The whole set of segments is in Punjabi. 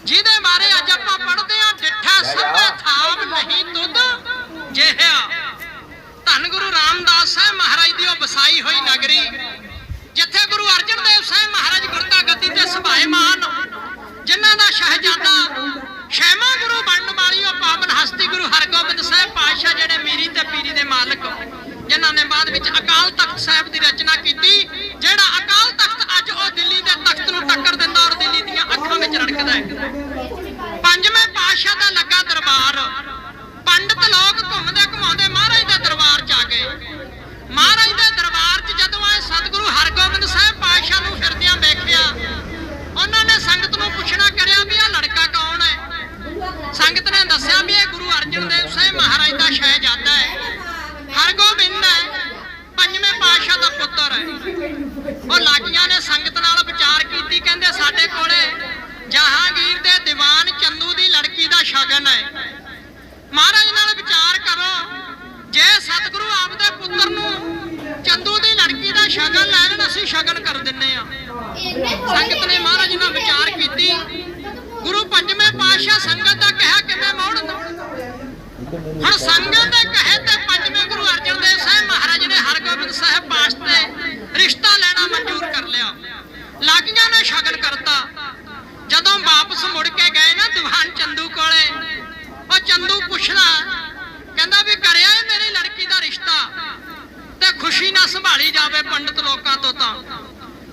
ਜਿਹਦੇ ਬਾਰੇ ਅੱਜ ਆਪਾਂ ਪੜ੍ਹਦੇ ਆ ਡਿੱਠਾ ਸਭੇ ਥਾਮ ਨਹੀਂ ਤੁਧ ਜਿਹਾ ਧੰਨ ਗੁਰੂ ਰਾਮਦਾਸ ਸਾਹਿਬ ਮਹਾਰਾਜ ਦੀ ਉਹ ਵਸਾਈ ਹੋਈ ਨਗਰੀ ਜਿੱਥੇ ਗੁਰੂ ਅਰਜਨ ਦੇਵ ਸਾਹਿਬ ਮਹਾਰਾਜ ਗੁਰਤਾ ਗੱਦੀ ਤੇ ਸੁਭਾਏਮਾਨ ਜਿਨ੍ਹਾਂ ਦਾ ਸ਼ਹਿਜ਼ਾਦਾ ਛੇਵਾਂ ਗੁਰੂ ਬਣਨ ਵਾਲੀ ਉਹ ਪਾਵਨ ਹਸਤੀ ਗੁਰੂ ਹਰਗੋਬਿੰਦ ਸਾਹਿਬ ਪਾਤਸ਼ਾਹ ਜਿਹੜੇ ਮੀਰੀ ਤੇ ਪੀਰੀ ਦੇ ਮਾਲਕ ਜਿਨ੍ਹਾਂ ਨੇ ਬਾਅਦ ਵਿੱਚ ਅਕਾਲ ਤਖਤ ਸਾਹਿਬ ਦੀ ਰਚਨਾ ਕੀਤੀ ਜਿਹੜਾ ਅਕਾਲ ਤਖਤ ਅੱਜ ਉਹ ਦਿੱਲੀ ਦੇ ਤਖਤ ਨੂੰ ਟੱਕਰ ਦਿੰਦਾ ਔਰ ਦਿੱਲੀ ਦੀਆਂ ਅੱਖਾਂ ਵਿੱਚ ਰੜਕਦਾ ਹੈ ਪੰਜਵੇਂ ਪਾਤਸ਼ਾਹ ਦਾ ਲੱਗਾ ਦਰਬਾਰ ਪੰਡਤ ਲੋਕ ਘੁੰਮਦੇ ਘੁਮਾਉਂਦੇ ਮਹਾਰਾਜ ਦੇ ਦਰਬਾਰ 'ਚ ਆ ਗਏ ਮਹਾਰਾਜ ਦੇ ਦਰਬਾਰ 'ਚ ਜਦੋਂ ਆਏ ਸਤਿਗੁਰੂ ਹਰਗੋਬਿੰਦ ਸਾਹਿਬ ਪਾਤਸ਼ਾਹ ਨੂੰ ਫਿਰਦਿਆਂ ਵੇਖਿਆ ਉਹਨਾਂ ਨੇ ਸੰਗਤ ਨੂੰ ਪੁੱਛਣਾ ਕਰਿਆ ਵੀ ਇਹ ਲੜਕਾ ਕੌਣ ਹੈ ਸੰਗਤ ਨੇ ਦੱਸਿਆ ਵੀ ਇਹ ਗੁਰੂ ਅਰਜਨ ਦੇਵ ਸਾਹਿਬ ਮਹਾਰਾਜ ਦਾ ਸ਼ਹਿਜ਼ਾਦਾ ਹੈ ਹਰਗੋਬਿੰਦ ਹੈ ਪੰਜਵੇਂ ਪਾਤਸ਼ਾਹ ਦਾ ਪੁੱਤਰ ਹੈ ਉਹ ਲਾਗੀਆਂ ਨੇ ਸੰਗਤ ਨਾਲ ਵਿਚਾਰ ਕੀਤੀ ਕਹਿੰਦੇ ਸਾਡੇ ਕੋਲੇ ਜਹਾਂਗੀਰ ਦੇ ਦੀਵਾਨ ਚੰਦੂ ਦੀ ਲੜਕੀ ਦਾ ਸ਼ਗਨ ਹੈ ਮਹਾਰਾਜ ਨਾਲ ਵਿਚਾਰ ਕਰੋ ਜੇ ਸਤਿਗੁਰੂ ਆਪਦੇ ਪੁੱਤਰ ਨੂੰ ਚੰਦੂ ਦੀ ਲੜਕੀ ਦਾ ਸ਼ਗਨ ਲੈ ਲੈਣ ਅਸੀਂ ਸ਼ਗਨ ਕਰ ਦਿੰਨੇ ਆ ਸੰਗਤ ਨੇ ਮਹਾਰਾਜ ਨਾਲ ਵਿਚਾਰ ਕੀਤੀ ਗੁਰੂ ਪੰਜਵੇਂ ਪਾਤਸ਼ਾਹ ਸੰਗਤ ਦਾ ਕਹਿਆ ਕਿਵੇਂ ਮੋੜਨ ਹੁਣ ਸੰਗਤ ਦੇ ਕਹੇ ਤੇ ਪੰਜਵੇਂ ਗੁਰੂ ਅਰਜਨ ਦੇਵ ਸਾਹਿਬ ਮਹਾਰਾਜ ਨੇ ਹਰਗੋਬਿੰਦ ਸਾਹਿਬ ਵਾਸਤੇ ਰਿਸ਼ਤਾ ਲੈਣਾ ਮਨਜ਼ੂਰ ਕਰ ਲਿਆ। ਲਾਗੀਆਂ ਨੇ ਸ਼ਗਨ ਕਰਤਾ। ਜਦੋਂ ਵਾਪਸ ਮੁੜ ਕੇ ਗਏ ਨਾ ਦੀਵਾਨ ਚੰਦੂ ਕੋਲੇ, ਉਹ ਚੰਦੂ ਪੁੱਛਦਾ, ਕਹਿੰਦਾ ਵੀ ਕਰਿਆ ਏ ਮੇਰੀ ਲੜਕੀ ਦਾ ਰਿਸ਼ਤਾ? ਤੇ ਖੁਸ਼ੀ ਨਾਲ ਸੰਭਾਲੀ ਜਾਵੇ ਪੰਡਤ ਲੋਕਾਂ ਤੋਂ ਤਾਂ।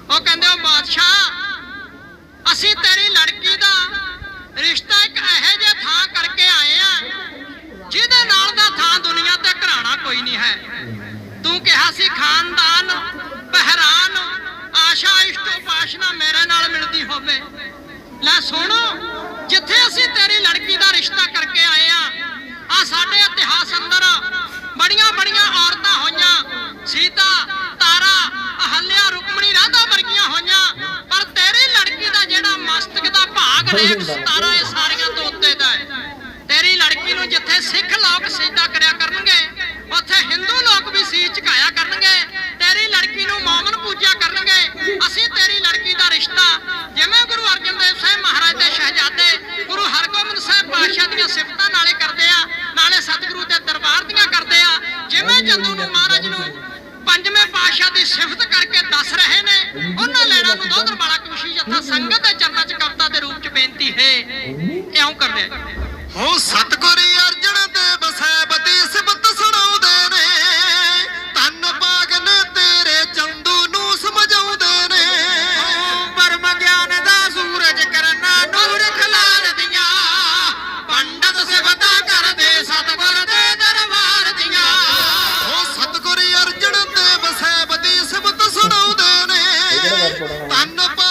ਉਹ ਕਹਿੰਦੇ, ਉਹ ਬਾਦਸ਼ਾਹ, ਅਸੀਂ ਤੇਰੀ ਲੜਕੀ ਦਾ ਰਿਸ਼ਤਾ ਇੱਕ ਇਹੋ ਜਿਹੇ ਥਾਂ ਕਰਕੇ ਆਏ ਆ ਜਿਹਦੇ ਨਾਲ ਦਾ ਥਾਂ ਦੁਨੀਆ ਤੇ ਘਰਾਣਾ ਕੋਈ ਨਹੀਂ ਹੈ। ਤੂੰ ਕਿਹਾ ਸੀ, ਖਾਨਦਾਨ, ਪਹਿਰਾਨ, ਆਸ਼ਾ ਇਸ਼ਟ ਉਪਾਸ਼ਨਾ ਮੇਰੇ ਨਾਲ ਮਿਲਦੀ ਹੋਵੇ। ਲੈ ਸੁਣੋ, ਜਿੱਥੇ ਅਸੀਂ ਤੇਰੀ ਲੜਕੀ ਦਾ ਰਿਸ਼ਤਾ ਕਰਕੇ ਆਏ ਆ ਆ ਸਾਡੇ ਇਤਿਹਾਸ ਅੰਦਰ ਬੜੀਆਂ ਬੜੀਆਂ ਔਰਤਾਂ ਹੋਈਆਂ। ਸੀਤਾ, ਤਾਰਾ, ਅਹਲਿਆ, ਰੁਕਮਣੀ, ਰਾਧਾ ਵਰਗੀਆਂ ਹੋਈਆਂ। ਪਰ ਤੇਰੀ ਲੜਕੀ ਦਾ ਜਿਹੜਾ ਮਸਤਕ ਦਾ ਭਾਗ ਰੇਖ 17 ਇਹ ਸਾਰੀਆਂ ਤੋਂ ਉੱਤੇ ਦਾ ਹੈ। ਤੇਰੀ ਲੜਕੀ ਨੂੰ ਜਿੱਥੇ ਸਿੱਖ ਲੋਕ ਸੀਤਾ ਕਰਿਆ ਕਰਨਗੇ ਉੱਥੇ ਹਿੰਦੂ ਲੋਕ ਵੀ ਸੀਸ ਝੁਕਾਇਆ ਕਰਨਗੇ ਤੇਰੀ ਲੜਕੀ ਨੂੰ ਮੌਮਨ ਪੂਜਿਆ ਕਰਨਗੇ ਅਸੀਂ ਤੇਰੀ ਲੜਕੀ ਦਾ ਰਿਸ਼ਤਾ ਜਿਵੇਂ ਗੁਰੂ ਅਰਜਨ ਦੇਵ ਸਾਹਿਬ ਮਹਾਰਾਜ ਦੇ ਸ਼ਹਿਜ਼ਾਦੇ ਗੁਰੂ ਹਰਗੋਬਿੰਦ ਸਾਹਿਬ ਪਾਤਸ਼ਾਹ ਦੀਆਂ ਸਿਫਤਾਂ ਨਾਲੇ ਕਰਦੇ ਆ ਨਾਲੇ ਸਤਿਗੁਰੂ ਦੇ ਦਰਬਾਰ ਦੀਆਂ ਕਰਦੇ ਆ ਜਿਵੇਂ ਚੰਦੂ ਨੂੰ ਮਹਾਰਾਜ ਨੂੰ ਪੰਜਵੇਂ ਪਾਤਸ਼ਾਹ ਦੀ ਸਿਫਤ ਕਰਕੇ ਦੱਸ ਰਹੇ ਨੇ, ਉਹਨਾਂ ਲੈਣਾ ਨੂੰ ਦੋਦਰ ਵਾਲਾ ਖੁਸ਼ੀ ਜਥਾ ਸੰਗਤ ਦੇ ਚਰਨਾਂ 'ਚ ਕਵਿਤਾ ਦੇ ਰੂਪ 'ਚ ਬੇਨਤੀ ਹੈ। ਇਉਂ ਕਰਦੇ ਆ। ਹੋ ਸਤਗੁਰੂ ਅਰਜਨ ਨੇ